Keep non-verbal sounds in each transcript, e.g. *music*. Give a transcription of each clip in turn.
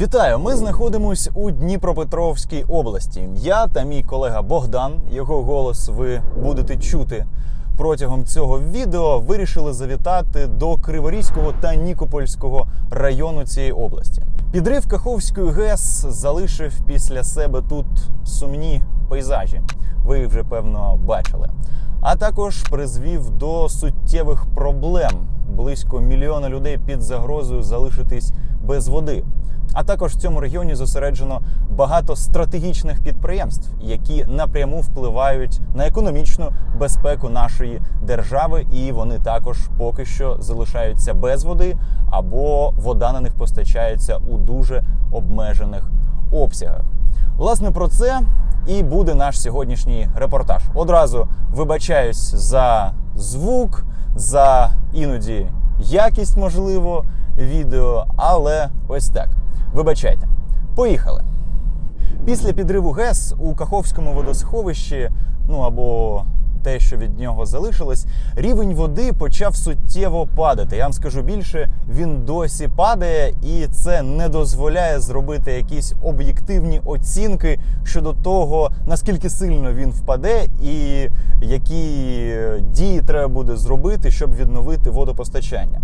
Вітаю! Ми знаходимось у Дніпропетровській області. Я та мій колега Богдан, його голос ви будете чути протягом цього відео. Вирішили завітати до Криворізького та Нікопольського району цієї області. Підрив Каховської ГЕС залишив після себе тут сумні пейзажі. Ви їх вже певно бачили. А також призвів до суттєвих проблем. Близько мільйона людей під загрозою залишитись без води. А також в цьому регіоні зосереджено багато стратегічних підприємств, які напряму впливають на економічну безпеку нашої держави, і вони також поки що залишаються без води, або вода на них постачається у дуже обмежених обсягах. Власне, про це і буде наш сьогоднішній репортаж. Одразу вибачаюсь за звук, за іноді якість, можливо, відео, але ось так. Вибачайте. Поїхали. Після підриву ГЕС у Каховському водосховищі, ну або те, що від нього залишилось, рівень води почав суттєво падати. Я вам скажу більше, він досі падає, і це не дозволяє зробити якісь об'єктивні оцінки щодо того, наскільки сильно він впаде, і які дії треба буде зробити, щоб відновити водопостачання.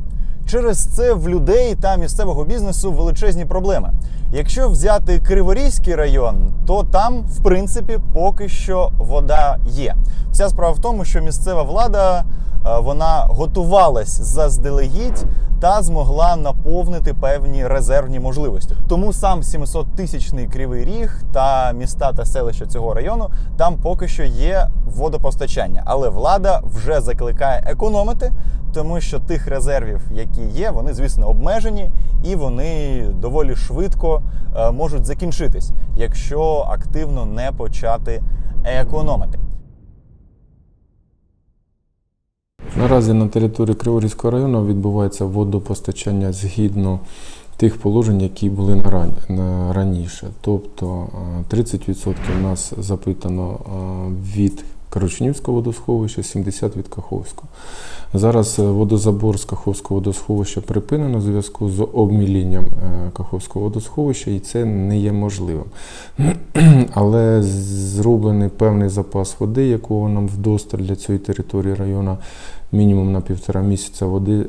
Через це в людей та місцевого бізнесу величезні проблеми. Якщо взяти Криворізький район, то там, в принципі, поки що вода є. Вся справа в тому, що місцева влада е, вона готувалась заздалегідь та змогла наповнити певні резервні можливості. Тому сам 700-тисячний кривий ріг та міста та селища цього району там поки що є водопостачання, але влада вже закликає економити, тому що тих резервів, які є, вони звісно обмежені і вони доволі швидко е, можуть закінчитись, якщо активно не почати економити. Наразі на території Криворізького району відбувається водопостачання згідно тих положень, які були раніше. Тобто е, 30% у нас запитано е, від Корочунівського водосховища, 70% від Каховського. Зараз е, водозабор з Каховського водосховища припинено в зв'язку з обмілінням е, Каховського водосховища, і це не є можливим. *clears throat* Але зроблений певний запас води, якого нам вдосталь для цієї території району, мінімум на півтора місяця води,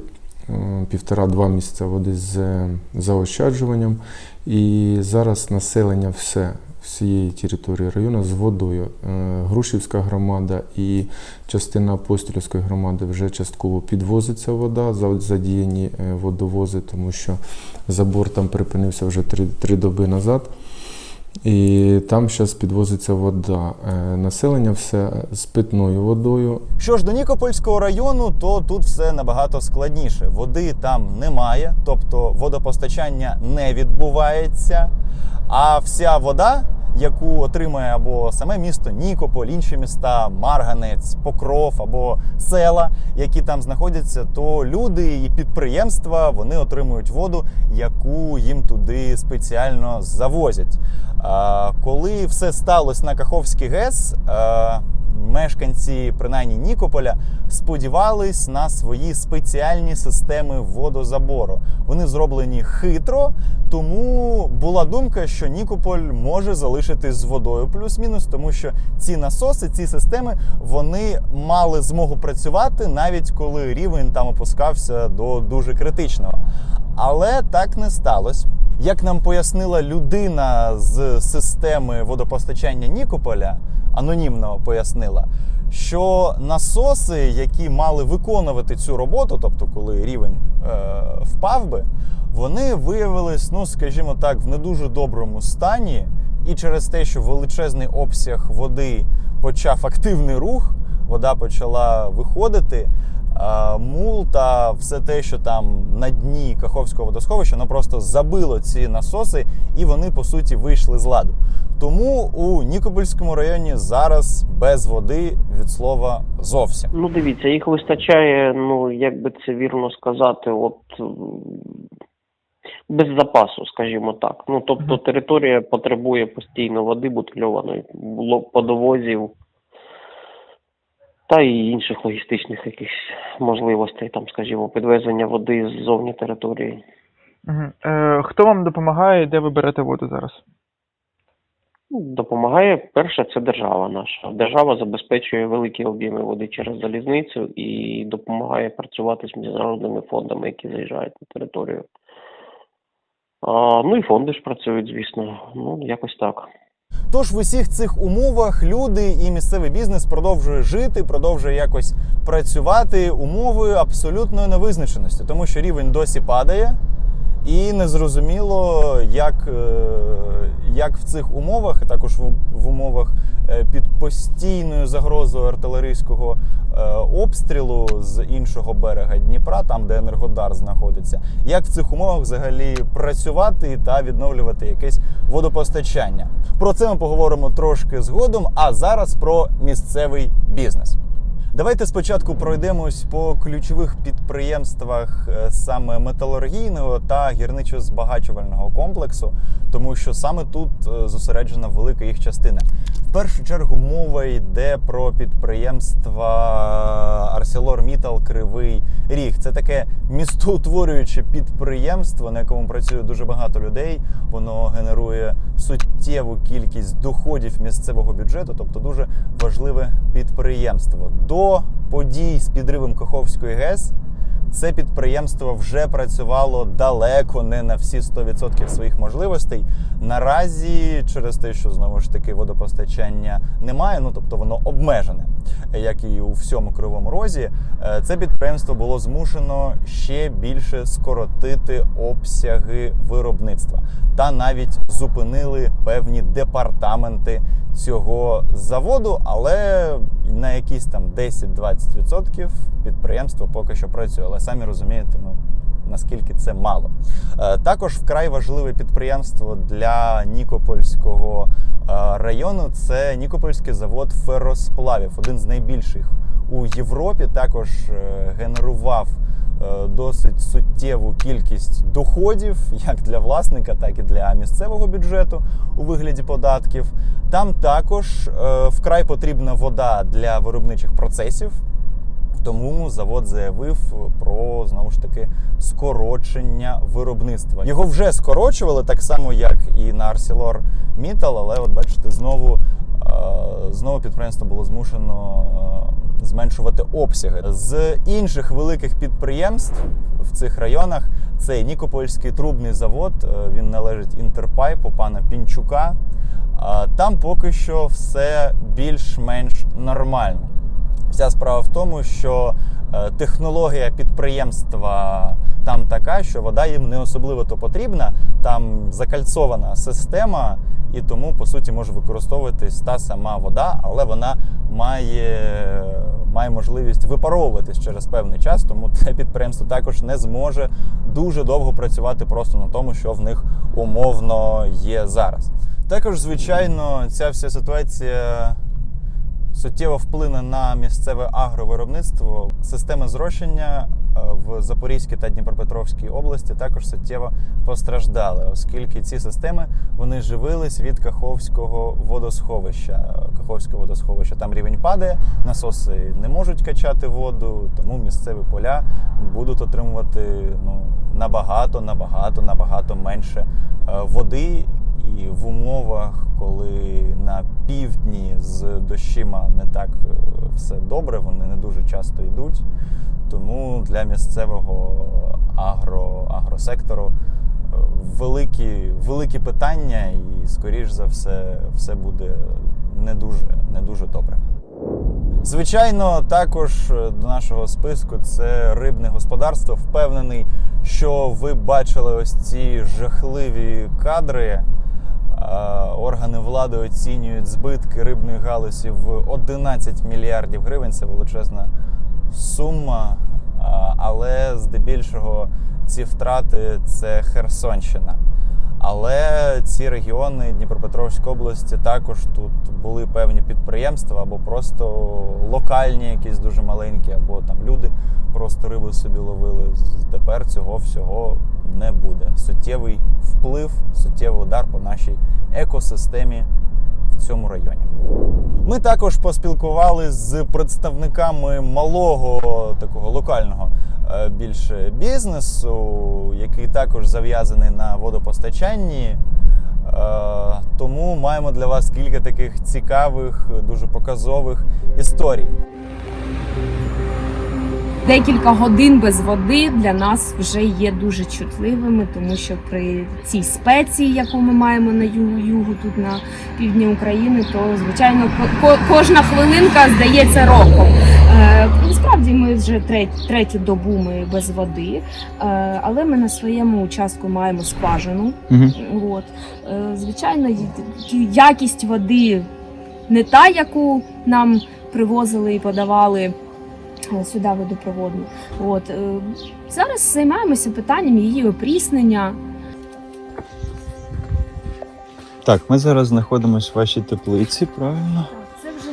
е, півтора-два місяця води з заощаджуванням. І зараз населення все. Всієї території району з водою. Е, Грушівська громада і частина Апостолівської громади вже частково підвозиться вода, за- задіяні е, водовози, тому що забор там припинився вже три, три доби назад. І там зараз підвозиться вода. Е, Населення все з питною водою. Що ж до Нікопольського району, то тут все набагато складніше. Води там немає, тобто водопостачання не відбувається. А вся вода, яку отримає або саме місто Нікополь, інші міста, Марганець, Покров або села, які там знаходяться, то люди і підприємства вони отримують воду, яку їм туди спеціально завозять. Коли все сталося на Каховський ГЕС, а, мешканці, принаймні Нікополя, сподівались на свої спеціальні системи водозабору. Вони зроблені хитро, тому була думка, що Нікополь може залишитись з водою плюс-мінус, тому що ці насоси, ці системи, вони мали змогу працювати навіть коли рівень там опускався до дуже критичного. Але так не сталося. Як нам пояснила людина з системи водопостачання Нікополя, анонімно пояснила, що насоси, які мали виконувати цю роботу, тобто коли рівень е, впав би, вони виявились, ну скажімо так, в не дуже доброму стані, і через те, що величезний обсяг води почав активний рух, вода почала виходити. Мул та все те, що там на дні Каховського водосховища, воно просто забило ці насоси, і вони по суті вийшли з ладу. Тому у Нікопольському районі зараз без води від слова зовсім. Ну, дивіться, їх вистачає, ну, як би це вірно сказати, от без запасу, скажімо так. Ну, тобто територія потребує постійно води бутильованої, було подовозів та і інших логістичних якихось можливостей, там, скажімо, підвезення води ззовні території. Угу. Е, хто вам допомагає і де ви берете воду зараз? Ну, Допомагає перше, це держава наша. Держава забезпечує великі об'єми води через залізницю і допомагає працювати з міжнародними фондами, які заїжджають на територію. А, ну і фонди ж працюють, звісно. Ну, якось так. Тож в усіх цих умовах люди і місцевий бізнес продовжує жити, продовжує якось працювати умови абсолютної невизначеності, тому що рівень досі падає, і незрозуміло, як, е, як в цих умовах, і також в, умовах е, під постійною загрозою артилерійського е, обстрілу з іншого берега Дніпра, там де Енергодар знаходиться, як в цих умовах взагалі працювати та відновлювати якесь водопостачання. Про це ми поговоримо трошки згодом. А зараз про місцевий бізнес. Давайте спочатку пройдемось по ключових підприємствах е, саме металургійного та гірничо-збагачувального комплексу, тому що саме тут е, зосереджена велика їх частина. В першу чергу мова йде про підприємства ArcelorMittal Кривий Ріг. Це таке містоутворююче підприємство, на якому працює дуже багато людей. Воно генерує суттєву кількість доходів місцевого бюджету, тобто дуже важливе підприємство. До подій з підривом Каховської ГЕС це підприємство вже працювало далеко не на всі 100% своїх можливостей. Наразі, через те, що знову ж таки водопостачання немає, ну тобто воно обмежене, як і у всьому кривому розі, е, це підприємство було змушено ще більше скоротити обсяги виробництва та навіть зупинили певні департаменти цього заводу, але на якісь там 10-20% підприємство поки що працює. Але самі розумієте, ну наскільки це мало. Е, Також вкрай важливе підприємство для Нікопольського е, району це Нікопольський завод феросплавів, один з найбільших у Європі. Також е, генерував досить суттєву кількість доходів як для власника, так і для місцевого бюджету у вигляді податків. Там також е, вкрай потрібна вода для виробничих процесів. Тому завод заявив про знову ж таки скорочення виробництва. Його вже скорочували так само, як і на Arcelor Mittal, але от бачите, знову, е, знову підприємство було змушено е, зменшувати обсяги. З інших великих підприємств в цих районах це Нікопольський трубний завод. е, Він належить Інтерпайпу пана Пінчука. Е, Там поки що все більш-менш нормально. Вся справа в тому, що е, технологія підприємства там така, що вода їм не особливо то потрібна. Там закальцована система, і тому по суті може використовуватись та сама вода, але вона має, має можливість випаровуватись через певний час. Тому це підприємство також не зможе дуже довго працювати просто на тому, що в них умовно є зараз. Також, звичайно, ця вся ситуація суттєво вплине на місцеве агровиробництво. Системи зрошення е, в Запорізькій та Дніпропетровській області також суттєво постраждали, оскільки ці системи вони живились від Каховського водосховища. Каховське водосховище там рівень падає, насоси не можуть качати воду, тому місцеві поля будуть отримувати ну набагато, набагато, набагато менше е, води. І в умовах, коли на півдні з дощима не так е, все добре, вони не дуже часто йдуть. Тому для місцевого агро, агросектору е, великі, великі питання, і, скоріш за все, все буде не дуже, не дуже добре. Звичайно, також до нашого списку це рибне господарство. Впевнений, що ви бачили ось ці жахливі кадри. Органи влади оцінюють збитки рибної галузі в 11 мільярдів гривень. Це величезна сума. Але здебільшого ці втрати це Херсонщина. Але ці регіони Дніпропетровської області також тут були певні підприємства або просто локальні, якісь дуже маленькі, або там люди просто рибу собі ловили. Тепер цього всього не буде. Суттєвий вплив, суттєвий удар по нашій екосистемі в цьому районі. Ми також поспілкувалися з представниками малого такого локального е, більше бізнесу, який також зав'язаний на водопостачанні. Е, Тому маємо для вас кілька таких цікавих, дуже показових історій. Декілька годин без води для нас вже є дуже чутливими, тому що при цій спеції, яку ми маємо на югу, югу тут на півдні України, то звичайно ко- ко- кожна хвилинка здається роком. Е, насправді ми вже третю, третю добу ми без води, е, але ми на своєму участку маємо скважину. От. Е, Звичайно, якість води не та, яку нам привозили і подавали сюди водопроводну. От. е, Зараз займаємося питанням її опріснення. Так, ми зараз знаходимося в вашій теплиці, правильно? Це вже,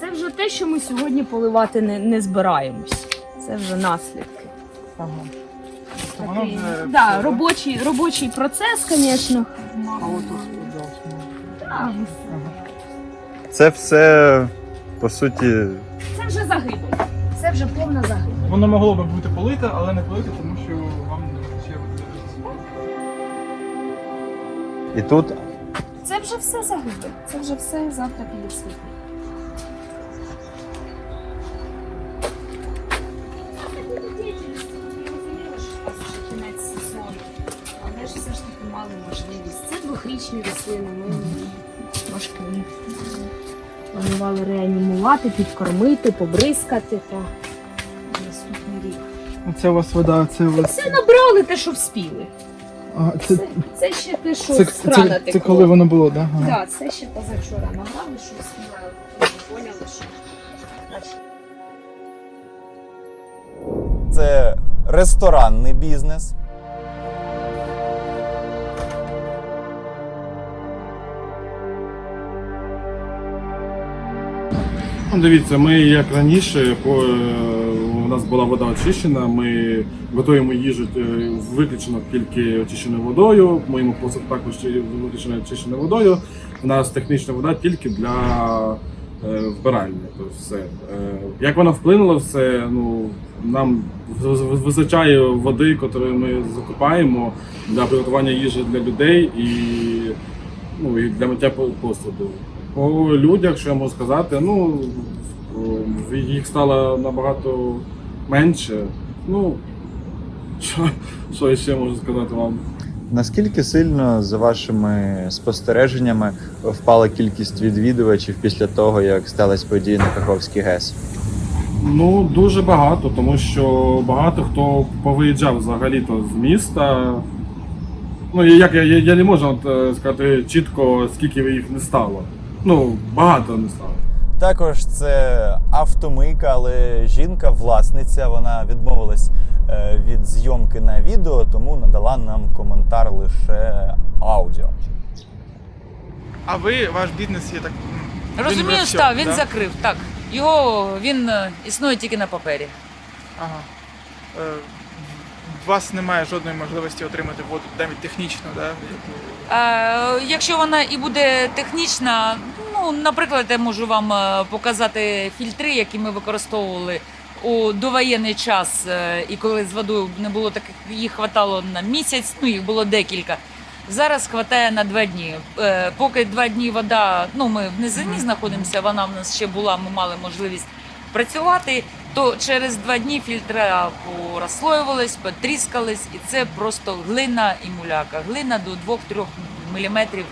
це вже те, що ми сьогодні поливати не, не збираємось. Це вже наслідки. Ага. Такий, вже да, робочий, робочий процес, звісно. А от. Да, Це все по суті. Це вже загибель. Це вже повна загибель. Воно могло би бути полите, але не полите, тому що вам не вистачає води. І тут Це вже все загибель. Це вже все завтра піде світло. Кінець сезону. Але ж все ж таки мали можливість. Це двохрічні рослини. Ми трошки їх планували реанімувати, підкормити, побризкати та. Це у вас вода, це у вас. Це набрали те, що вспіли. А, Це, це ще те, що це, з крана це, це текло. коли воно було, так? Ага. Так, це ще позавчора награли, що сніли, поняли, що це ресторанний бізнес. Ну, дивіться, ми як раніше, по, е, у нас була вода очищена, ми готуємо їжу е, виключно тільки очищеною водою, моєму посуд також виключно очищеною водою. У нас технічна вода тільки для е, вбирання. Тобто все. Е, як вона вплинула, все, ну, нам вистачає води, яку ми закупаємо для приготування їжі для людей і, ну, і для миття по- посуду. По людях, що я можу сказати, ну їх стало набагато менше. Ну що, що ще можу сказати вам? Наскільки сильно, за вашими спостереженнями, впала кількість відвідувачів після того, як сталася подія на Каховський ГЕС? Ну дуже багато, тому що багато хто повиїжджав взагалі-то з міста. Ну як я, я, я не можу от, е, сказати чітко, скільки їх не стало. Ну, багато не стало. Також це автомийка, але жінка, власниця, вона відмовилась е, від зйомки на відео, тому надала нам коментар лише аудіо. А ви, ваш бізнес є так. Розумієш, так, він да? закрив. Так. Його він е, існує тільки на папері. Ага. Е, у вас немає жодної можливості отримати воду, навіть технічно, да? Е, якщо вона і буде технічна, ну, наприклад, я можу вам е, показати фільтри, які ми використовували у довоєнний час, е, і коли з водою не було таких, їх хватало на місяць, ну їх було декілька. Зараз хватає на два дні. Поки два дні вода, ну ми в низині знаходимося, вона в нас ще була, ми мали можливість працювати, то через два дні фільтри порозслоювались, потріскались, і це просто глина і муляка. Глина до 2-3 міліметрів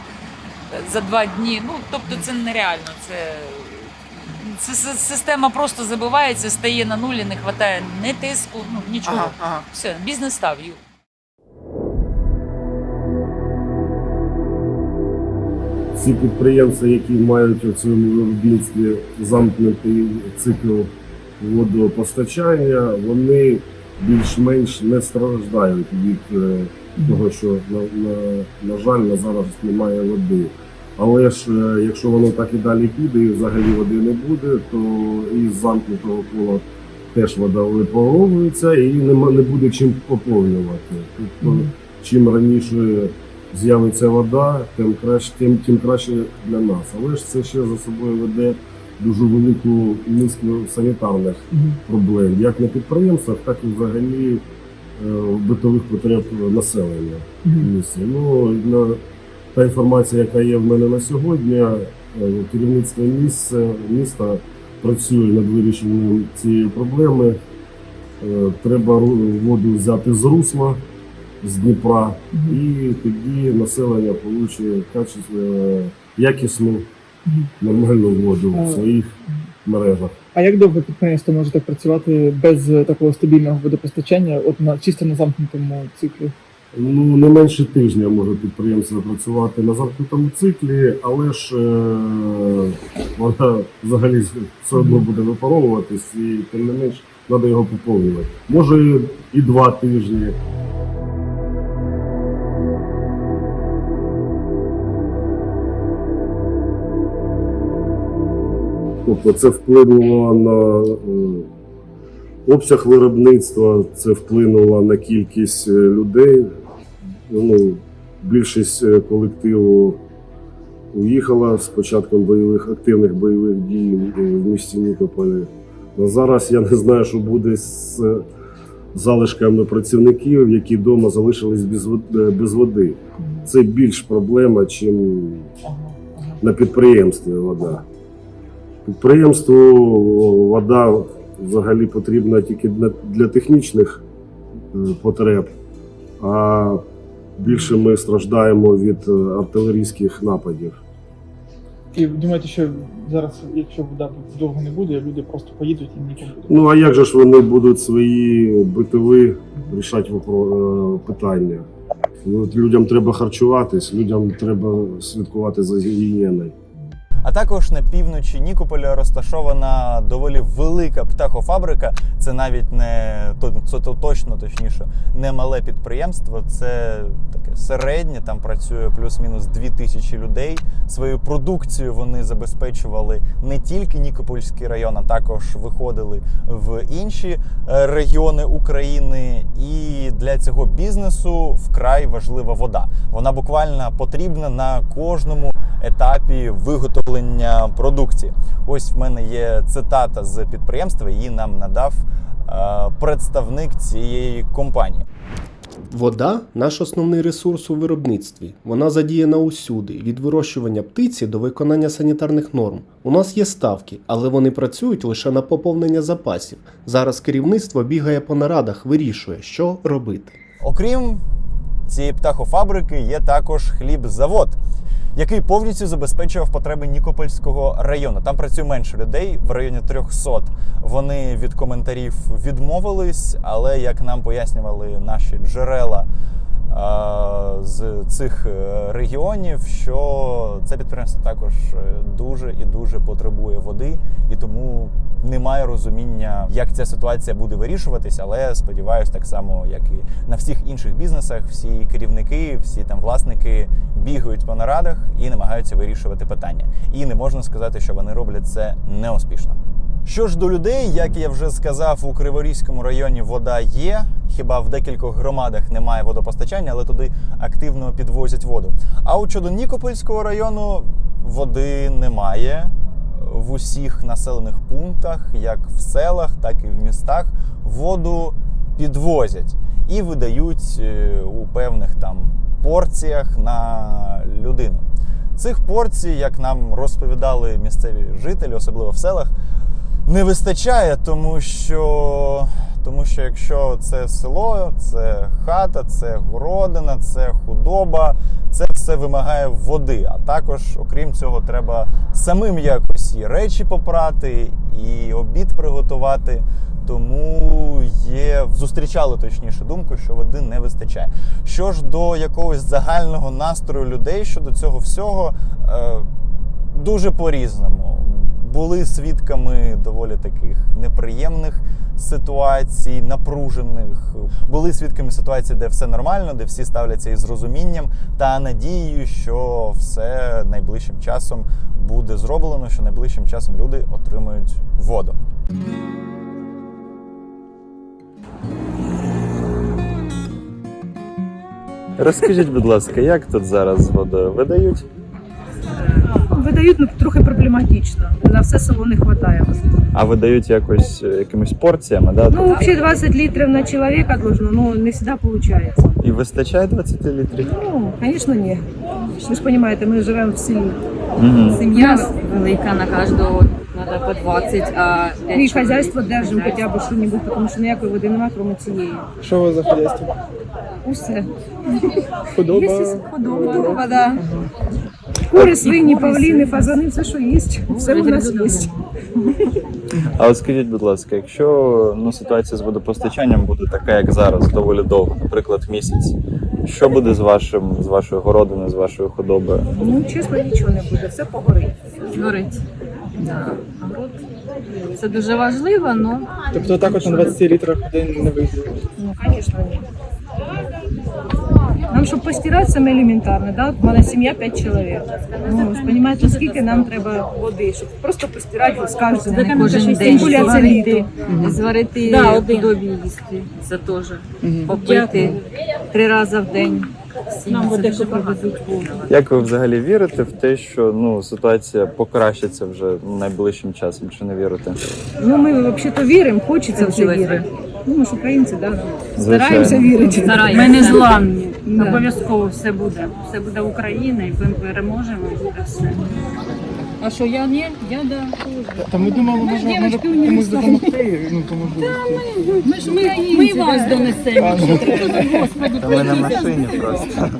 за два дні. Ну тобто це нереально. Це, система просто забивається, стає на нулі, не вистачає ні тиску, ну нічого. Ага, ага. Все, бізнес став. Ці підприємства, які мають у цьому виробництві замкнутий цикл водопостачання, вони більш-менш не страждають від е, того, що на, на, на жаль на зараз немає води. Але ж е, якщо воно так і далі піде, і взагалі води не буде, то із замкнутого кола теж вода випаровується і нема не буде чим поповнювати. Тобто, чим раніше з'явиться вода, тим краще, тим, тим краще для нас. Але ж це ще за собою веде дуже велику низку санітарних проблем, як на підприємствах, так і взагалі е, битових потреб населення місті. Ну, на, та інформація, яка є в мене на сьогодні, е, керівництво місця, міста працює над вирішенням цієї проблеми. Е, Треба воду взяти з русла, з Дніпра, і тоді населення отримує якісну нормальну воду в своїх мережах. А як довго підприємство може так працювати без е, такого стабільного водопостачання, от на чисто на замкнутому циклі? Ну, не менше тижня може підприємство працювати на замкнутому циклі, але ж е, вона взагалі все одно буде випаровуватись, і тим не менш треба його поповнювати. Може і два тижні. Тобто це вплинуло на е, обсяг виробництва, це вплинуло на кількість е, людей. Ну, більшість е, колективу уїхала з початком бойових активних бойових дій в місті Нікополі. На зараз я не знаю, що буде з залишками працівників, які вдома залишились без води. Це більш проблема, чим на підприємстві вода. Підприємству вода взагалі потрібна тільки для, технічних е, потреб, а більше ми страждаємо від е, артилерійських нападів. І думаєте, що зараз, якщо вода довго не буде, люди просто поїдуть і нікому буде? Ну а як же ж вони будуть свої битові рішати е, питання? Ну, людям треба харчуватись, людям треба слідкувати за гігієною. А також на півночі Нікополя розташована доволі велика птахофабрика. Це навіть не це то точно точніше, не мале підприємство. Це таке середнє. Там працює плюс-мінус дві тисячі людей. Свою продукцію вони забезпечували не тільки Нікопольський район, а також виходили в інші е, регіони України. І для цього бізнесу вкрай важлива вода. Вона буквально потрібна на кожному етапі виготовлення продукції. Ось в мене є цитата з підприємства. Її нам надав е, представник цієї компанії. Вода наш основний ресурс у виробництві. Вона задіяна усюди, від вирощування птиці до виконання санітарних норм. У нас є ставки, але вони працюють лише на поповнення запасів. Зараз керівництво бігає по нарадах, вирішує, що робити. Окрім цієї птахофабрики, є також хлібзавод, який повністю забезпечував потреби Нікопольського району. Там працює менше людей, в районі 300. Вони від коментарів відмовились, але як нам пояснювали наші джерела. Е, З цих е, регіонів, що це підприємство також е, дуже і дуже потребує води, і тому немає розуміння, як ця ситуація буде вирішуватися. Але сподіваюся, так само, як і на всіх інших бізнесах, всі керівники, всі там власники бігають по нарадах і намагаються вирішувати питання. І не можна сказати, що вони роблять це неуспішно. Що ж до людей, як я вже сказав, у Криворізькому районі вода є. Хіба в декількох громадах немає водопостачання, але туди активно підвозять воду. А от щодо Нікопольського району води немає в усіх населених пунктах, як в селах, так і в містах. Воду підвозять і видають е, у певних там порціях на людину. Цих порцій, як нам розповідали місцеві жителі, особливо в селах, не вистачає, тому що, тому що якщо це село, це хата, це городина, це худоба, це все вимагає води. А також, окрім цього, треба самим якось і речі попрати, і обід приготувати. Тому є зустрічали точніше думку, що води не вистачає. Що ж до якогось загального настрою людей щодо цього всього, е, дуже по-різному. Були свідками доволі таких неприємних ситуацій, напружених. Були свідками ситуацій, де все нормально, де всі ставляться із розумінням та надією, що все найближчим часом буде зроблено, що найближчим часом люди отримають воду. Розкажіть, будь ласка, як тут зараз з водою? Видають? Видають ну, трохи проблематично. На все село не вистачає. А видають якось е, якимись порціями, да? Ну, взагалі 20 літрів на чоловіка должно, ну не завжди виходить. І вистачає 20 літрів? Ну, звісно, ні. Ви ж розумієте, ми живемо в селі. Угу. Сім'я велика на кожного треба по 20, а Ми хазяйство держимо хоча б що-небудь, тому що ніякої води немає, крім цієї. Що ви за хазяйство? Усе. Худоба. Худоба, да. Кури, свині, павліни, фазани, все, що є, все у нас є. А от скажіть, будь ласка, якщо ну, ситуація з водопостачанням буде така, як зараз, доволі довго, наприклад, місяць, що буде з вашим, з вашою городиною, з вашою худобою? Ну, чесно, нічого не буде, все погорить. згорить. Да. Огород. Це дуже важливо, але Тобто так от на 20 літрах в день не вийде. Ну, звісно, ні. Нам, щоб постирати, саме елементарно, да? У мене сім'я 5 чоловік. Ну, ви ж розумієте, скільки нам треба води, щоб просто постирати з кожним. не кожен Тим день більше це зварити, літо. зварити Да, один. худобі їсти. Це теж. Попити три рази в день. Нам привезуть воду. Як ви взагалі вірите в те, що ну, ситуація покращиться вже найближчим часом, чи не вірите? Ну, ми взагалі-то віримо, хочеться в це вірити. Ну, ми ж українці, да? Звичайно. стараємося вірити. Ми не зламні. Да. Обов'язково все буде. Все буде Україна, і ми переможемо, і буде все. А що я ні? Я да. Та ми думали, може, може комусь допомогти, ну, по можливості. Ми ж ми, ми вас донесемо. що. Господи, Та ми на машині просто.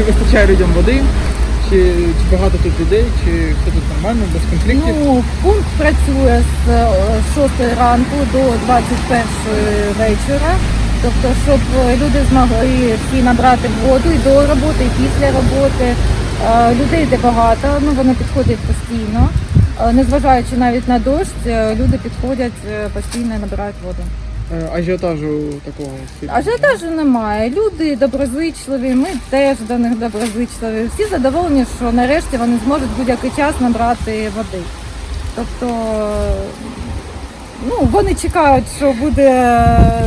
Чи вистачає людям води? Чи, чи багато тут людей, чи все тут нормально, без конфліктів? Ну, пункт працює з е, 6 ранку до 21 вечора. Тобто, щоб е, люди змогли всі набрати воду і до роботи, і після роботи. Е, Людей йде багато, ну вони підходять постійно. Е, Незважаючи навіть на дощ, е, люди підходять е, постійно і набирають воду. Е, Ажіотажу такого. Ажіотажу немає. Люди доброзичливі, ми теж до них доброзичливі. Всі задоволені, що нарешті вони зможуть будь-який час набрати води. Тобто, ну, вони чекають, що буде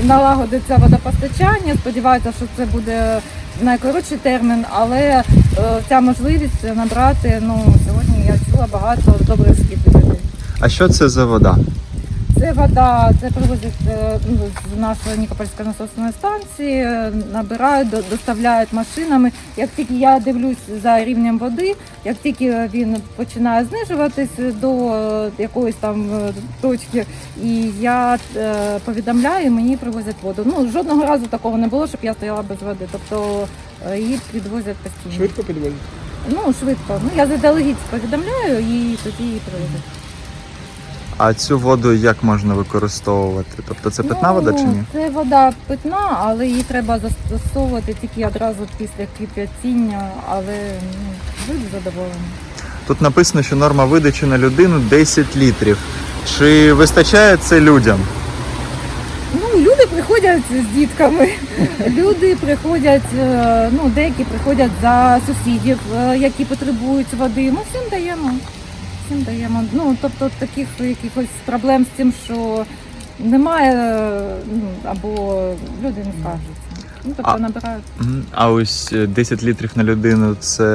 налагодиться водопостачання, сподіваються, що це буде в найкоротший термін, але е, ця можливість набрати, ну, сьогодні я чула багато добрих людей. А що це за вода? Це вода, це привозять е, ну, з нашої Нікопольської насосної станції, е, набирають, доставляють машинами. Як тільки я дивлюсь за рівнем води, як тільки він починає знижуватись до е, якоїсь там точки, і я повідомляю, мені привозять воду. Ну жодного разу такого не було, щоб я стояла без води. Тобто її підвозять постійно. Швидко підвозять? Ну швидко. Ну я заздалегідь повідомляю і тоді її привозять. А цю воду як можна використовувати? Тобто це питна Ну, вода чи ні? Це вода питна, але її треба застосовувати тільки одразу після кип'ятіння, але ну, люди задоволені. Тут написано, що норма видачі на людину 10 літрів. Чи вистачає це людям? Ну, люди приходять з дітками, люди приходять, е, ну, деякі приходять за сусідів, е, які потребують води. Ми всім даємо. Всім даємо. Ну, тобто таких якихось проблем з тим, що немає, ну, або люди не скаржаться. Ну, тобто А- набирають. Мгм. А ось е, 10 літрів на людину це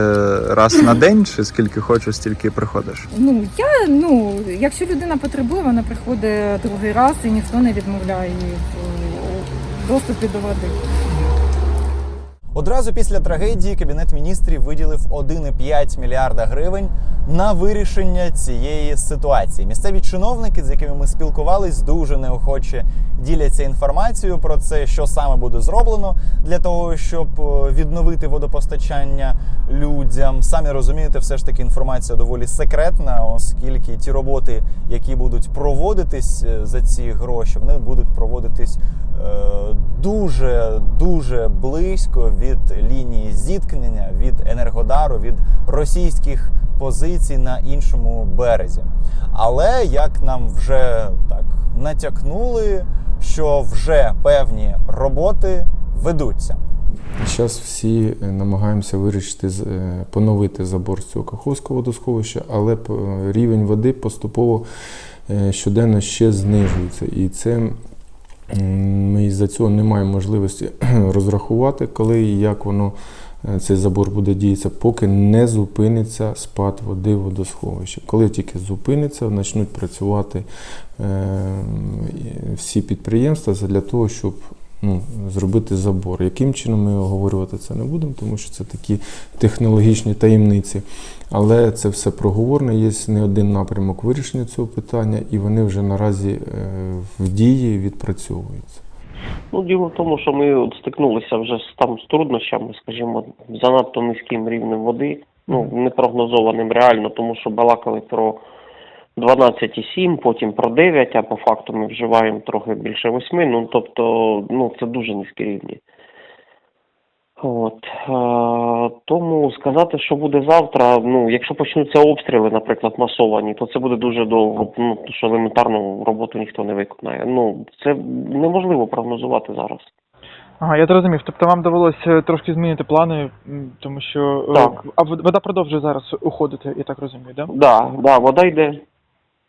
раз на *clears throat* день, чи скільки хочеш, стільки і приходиш? Ну я ну, якщо людина потребує, вона приходить другий раз і ніхто не відмовляє в доступі до води. Одразу після трагедії Кабінет міністрів виділив 1,5 мільярда гривень на вирішення цієї ситуації. Місцеві чиновники, з якими ми спілкувались, дуже неохоче діляться інформацією про це, що саме буде зроблено для того, щоб е, відновити водопостачання людям. Самі розумієте, все ж таки інформація доволі секретна, оскільки ті роботи, які будуть проводитись е, за ці гроші, вони будуть проводитись е, дуже дуже близько від лінії зіткнення, від енергодару, від російських позицій на іншому березі. Але як нам вже так натякнули, що вже певні роботи ведуться. Зараз всі е, намагаємося вирішити е, поновити забор з цього Каховського водосховища, але п- рівень води поступово е, щоденно ще знижується. І це ми із-за цього не маємо можливості *clears throat* розрахувати, коли і як воно е, цей забор буде діятися, поки не зупиниться спад води в водосховищі. Коли тільки зупиниться, почнуть працювати е, всі підприємства для того, щоб ну, зробити забор. Яким чином ми оговорювати це не будемо, тому що це такі технологічні таємниці. Але це все проговорено, є не один напрямок вирішення цього питання, і вони вже наразі е, в дії відпрацьовуються. Ну, діло в тому, що ми от стикнулися вже з там з труднощами, скажімо, занадто низьким рівнем води, ну непрогнозованим реально, тому що балакали про 12,7, потім про 9, а по факту ми вживаємо трохи більше 8, ну тобто, ну це дуже низькі рівні. От е, тому сказати, що буде завтра, ну якщо почнуться обстріли, наприклад, масовані, то це буде дуже довго. Ну тому що елементарну роботу ніхто не виконає. Ну це неможливо прогнозувати зараз. Ага, я зрозумів. Тобто вам довелося трошки змінити плани, тому що е, Так. а вода продовжує зараз уходити, я так розумію, да? Да, да, вода йде,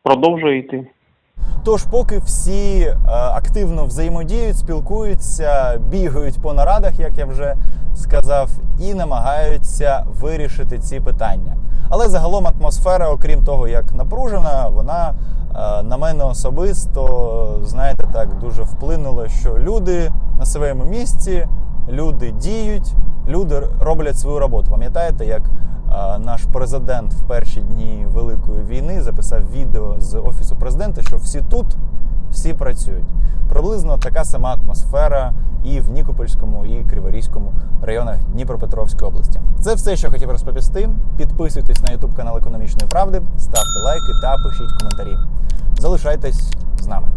продовжує йти. Тож, поки всі е, активно взаємодіють, спілкуються, бігають по нарадах, як я вже сказав, і намагаються вирішити ці питання. Але загалом атмосфера, окрім того, як напружена, вона е, на мене особисто, знаєте, так дуже вплинула, що люди на своєму місці, люди діють, люди роблять свою роботу. Пам'ятаєте, як наш президент в перші дні Великої війни записав відео з офісу президента, що всі тут, всі працюють. Приблизно така сама атмосфера і в Нікопольському, і Криворізькому районах Дніпропетровської області. Це все, що хотів розповісти. Підписуйтесь на YouTube канал Економічної правди, ставте лайки та пишіть коментарі. Залишайтесь з нами.